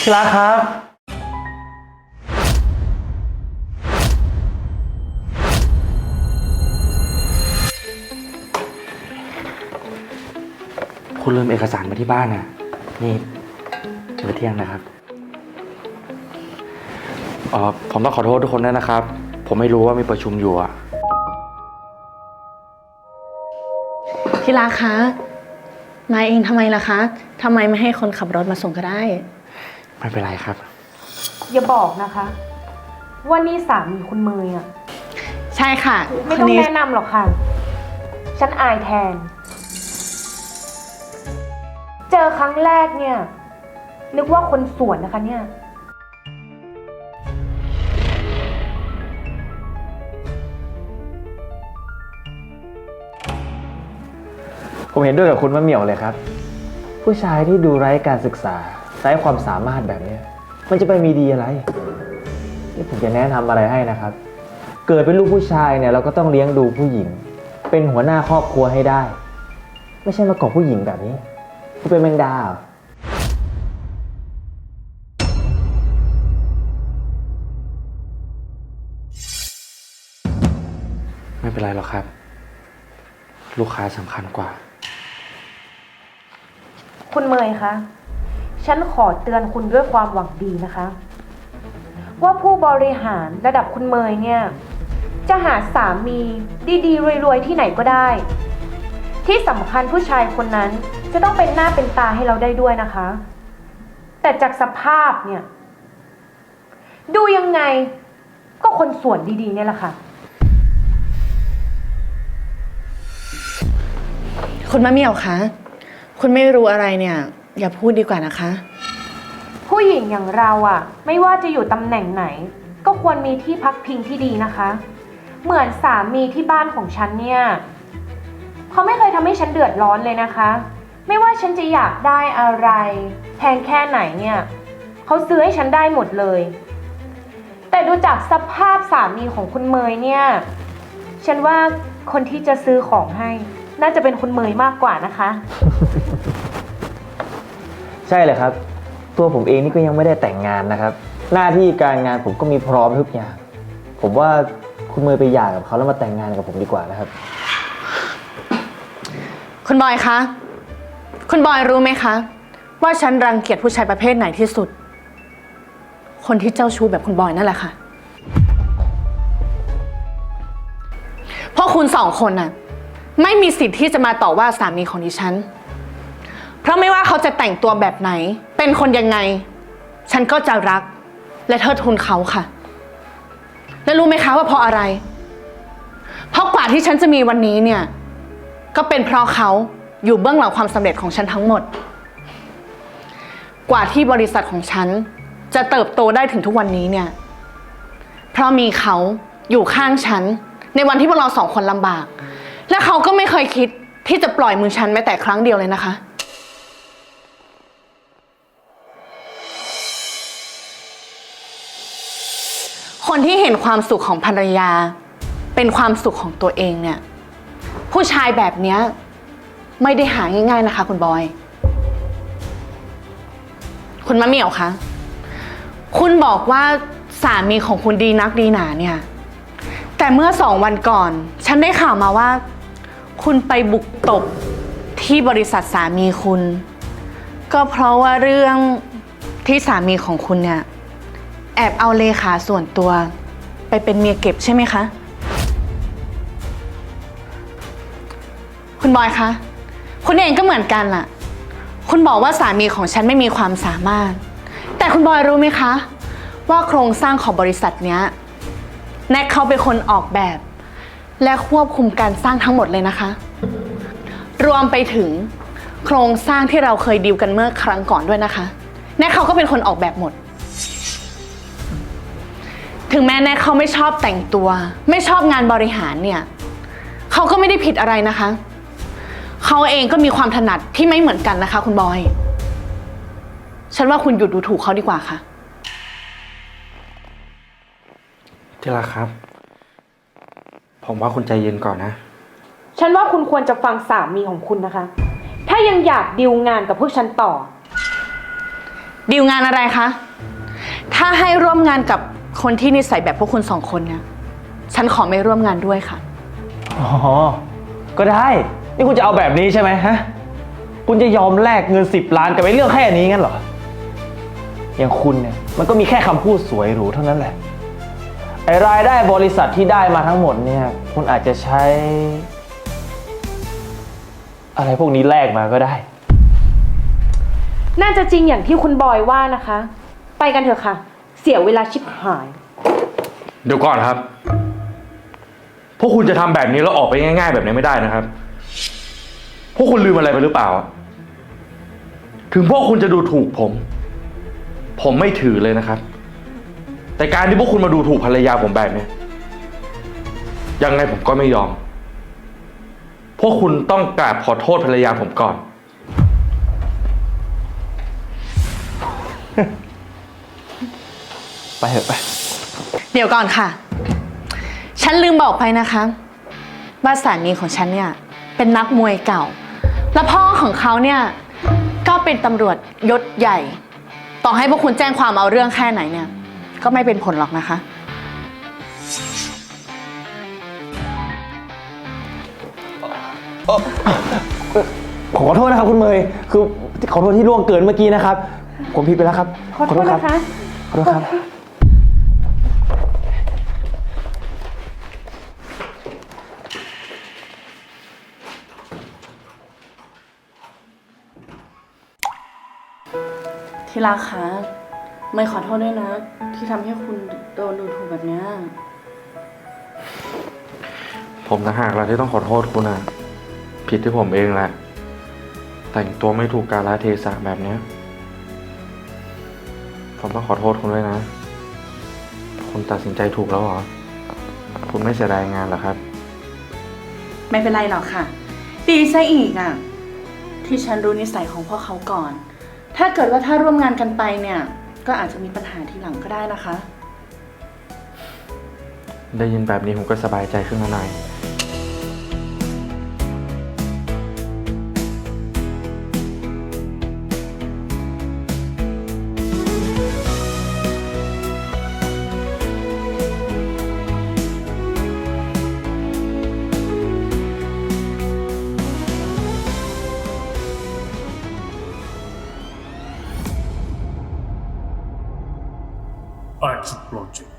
ที่รักครับ คุณลืมเอกสารมาที่บ้านน่ะ นี่มื้อเที่ยงนะครับเอ๋อผมต้องขอโทษทุกคนด้วยนะครับ ผมไม่รู้ว่ามีประชุมอยู่อะที่รักคะมาเองทำไมล่ะคะทำไมไม่ให้คนขับรถมาส่งก็ได้ ไม่เป็นไรครับ อย่าบอกนะคะว่านี่สามีคุณเมยอะใช่ค่ะไม่คต้อนงนี้แนะนำหรอกค่ะ ฉันอายแทน เจอครั้งแรกเนี่ย นึกว่าคนสวนนะคะเนี่ย ผมเห็นด้วยกับคุณมะเหมี่ยวเลยครับ ผู้ชายที่ดูไร้การศึกษา ไร้ความสามารถแบบเนี้ยมันจะไปมีดีอะไร นี่ผมจะแนะนำอะไรให้นะครับ เกิดเป็นลูกผู้ชายเนี่ยเราก็ต้องเลี้ยงดูผู้หญิง เป็นหัวหน้าครอบครัวให้ได้ ไม่ใช่มาเกาะผู้หญิงแบบนี้คุณเป็นแมงดาเหรอไม่เป็นไรหรอกครับ ลูกค้าสำคัญกว่า คุณเมยคะ ฉันขอเตือนคุณด้วยความหวังดีนะคะ ว่าผู้บริหารระดับคุณเมยเนี่ย จะหาสามีดีๆรวยๆที่ไหนก็ได้ ที่สำคัญผู้ชายคนนั้นจะต้องเป็นหน้าเป็นตาให้เราได้ด้วยนะคะ แต่จากสภาพเนี่ย ดูยังไงก็คนส่วนดีๆเนี่ยแหละค่ะ คุณมะเหมี่ยวคะ คุณไม่รู้อะไรเนี่ย อย่าพูดดีกว่านะคะ ผู้หญิงอย่างเราอะไม่ว่าจะอยู่ตำแหน่งไหน ก็ควรมีที่พักพิงที่ดีนะคะ เหมือนสามีที่บ้านของฉันเนี่ยเขาไม่เคยทำให้ฉันเดือดร้อนเลยนะคะ ไม่ว่าฉันจะอยากได้อะไร แพงแค่ไหนเนี่ยเขาซื้อให้ฉันได้หมดเลย แต่ดูจากสภาพสามีของคุณเมยเนี่ย ฉันว่าคนที่จะซื้อของให้ น่าจะเป็นคุณเมยมากกว่านะคะ ใช่เลยครับ ตัวผมเองนี่ก็ยังไม่ได้แต่งงานนะครับ หน้าที่การงานผมก็มีพร้อมทุกอย่าง ผมว่าคุณเมย์ไปหย่ากับเขาแล้วมาแต่งงานกับผมดีกว่านะครับ คุณบอยคะ คุณบอยรู้ไหมคะ ว่าฉันรังเกียจผู้ชายประเภทไหนที่สุด คนที่เจ้าชู้แบบคุณบอยนั่นแหละค่ะเพราะคุณสองคนน่ะ ไม่มีสิทธิ์ที่จะมาต่อว่าสามีของดิฉัน ราะไม่ว่าเขาจะแต่งตัวแบบไหน เป็นคนยังไง ฉันก็จะรัก และเทิดทูนเขาค่ะ และรู้ไหมคะว่าเพราะอะไร เพราะกว่าที่ฉันจะมีวันนี้เนี่ย ก็เป็นเพราะเขาอยู่เบื้องหลังความสำเร็จของฉันทั้งหมด กว่าที่บริษัทของฉันจะเติบโตได้ถึงทุกวันนี้เนี่ย เพราะมีเขาอยู่ข้างฉัน ในวันที่พวกเราสองคนลำบาก และเขาก็ไม่เคยคิดที่จะปล่อยมือฉันแม้แต่ครั้งเดียวเลยนะคะ คนที่เห็นความสุขของภรรยา เป็นความสุขของตัวเองเนี่ย ผู้ชายแบบเนี้ยไม่ได้หาง่าย ๆนะคะ คุณบอย คุณมะเหมี่ยวคะ คุณบอกว่าสามีของคุณดีนักดีหนาเนี่ย แต่เมื่อสองวันก่อน ฉันได้ข่าวมาว่า คุณไปบุกตบที่บริษัทสามีคุณ ก็เพราะว่าเรื่องที่สามีของคุณเนี่ย แอบเอาเลขาส่วนตัว ไปเป็นเมียเก็บใช่ไหมคะ คุณบอยคะ คุณเองก็เหมือนกันล่ะ คุณบอกว่าสามีของฉันไม่มีความสามารถ แต่คุณบอยรู้ไหมคะ ว่าโครงสร้างของบริษัทเนี้ยแน็กเขาเป็นคนออกแบบ และควบคุมการสร้างทั้งหมดเลยนะคะ รวมไปถึงโครงสร้างที่เราเคยดีลกันเมื่อครั้งก่อนด้วยนะคะ แน็กเขาก็เป็นคนออกแบบหมด ถึงแม้แน็กเขาไม่ชอบแต่งตัว ไม่ชอบงานบริหารเนี่ยเขาก็ไม่ได้ผิดอะไรนะคะ เขาเองก็มีความถนัดที่ไม่เหมือนกันนะคะ คุณบอย ฉันว่าคุณหยุดดูถูกเขาดีกว่าค่ะ ที่รักครับ ผมว่าคุณใจเย็นก่อนนะ ฉันว่าคุณควรจะฟังสามีของคุณนะคะ ถ้ายังอยากดีลงานกับพวกฉันต่อ ดีลงานอะไรคะ ถ้าให้ร่วมงานกับ คนที่นิสัยแบบพวกคุณสองคนเนี่ยฉันขอไม่ร่วมงานด้วยค่ะ อ๋อ ก็ได้ นี่คุณจะเอาแบบนี้ใช่ไหมฮะ คุณจะยอมแลกเงิน 10 ล้านกับไอ้เรื่องแค่นี้งั้นเหรอ อย่างคุณเนี่ย มันก็มีแค่คำพูดสวยหรูเท่านั้นแหละ ไอ้รายได้บริษัทที่ได้มาทั้งหมดเนี่ย คุณอาจจะใช้ อะไรพวกนี้แลกมาก็ได้ น่าจะจริงอย่างที่คุณบอยว่านะคะ ไปกันเถอะค่ะ เสียเวลาชิบหาย เดี๋ยวก่อนครับ พวกคุณจะทำแบบนี้แล้วออกไปง่าย ๆ แบบนี้ไม่ได้นะครับ พวกคุณลืมอะไรไปหรือเปล่า ถึงพวกคุณจะดูถูกผม ผมไม่ถือเลยนะครับ แต่การที่พวกคุณมาดูถูกภรรยาผมแบบนี้ยังไงผมก็ไม่ยอม พวกคุณต้องกราบขอโทษภรรยาผมก่อน ไปเถอะไป เดี๋ยวก่อนค่ะ ฉันลืมบอกไปนะคะว่าสามีของฉันเนี่ยเป็นนักมวยเก่า และพ่อของเขาเนี่ยก็เป็นตำรวจยศใหญ่ ต่อให้พวกคุณแจ้งความเอาเรื่องแค่ไหนเนี่ย ก็ไม่เป็นผลหรอกนะคะ ขอโทษนะครับคุณเมย์คือขอโทษที่ล่วงเกินเมื่อกี้นะครับ ผมผิดไปแล้วครับ ขอโทษครันะคะ ขอโทษครับ ที่รักคะไม่ขอโทษด้วยนะ ที่ทำให้คุณโดนดูถูกแบบเนี้ยผมต่างหากแหละที่ต้องขอโทษคุณนะผิดที่ผมเองแหละ แต่งตัวไม่ถูกกาลเทศะแบบเนี้ยผมต้องขอโทษคุณด้วยนะ คุณตัดสินใจถูกแล้วเหรอ คุณไม่เสียดายงานเหรอครับ ไม่เป็นไรหรอกค่ะ ดีซะอีกอะ ที่ฉันรู้นิสัยของพวกเขาก่อน ถ้าเกิดว่าถ้าร่วมงานกันไปเนี่ย ก็อาจจะมีปัญหาทีหลังก็ได้นะคะ ได้ยินแบบนี้ผมก็สบายใจขึ้นมาหน่อย arts project.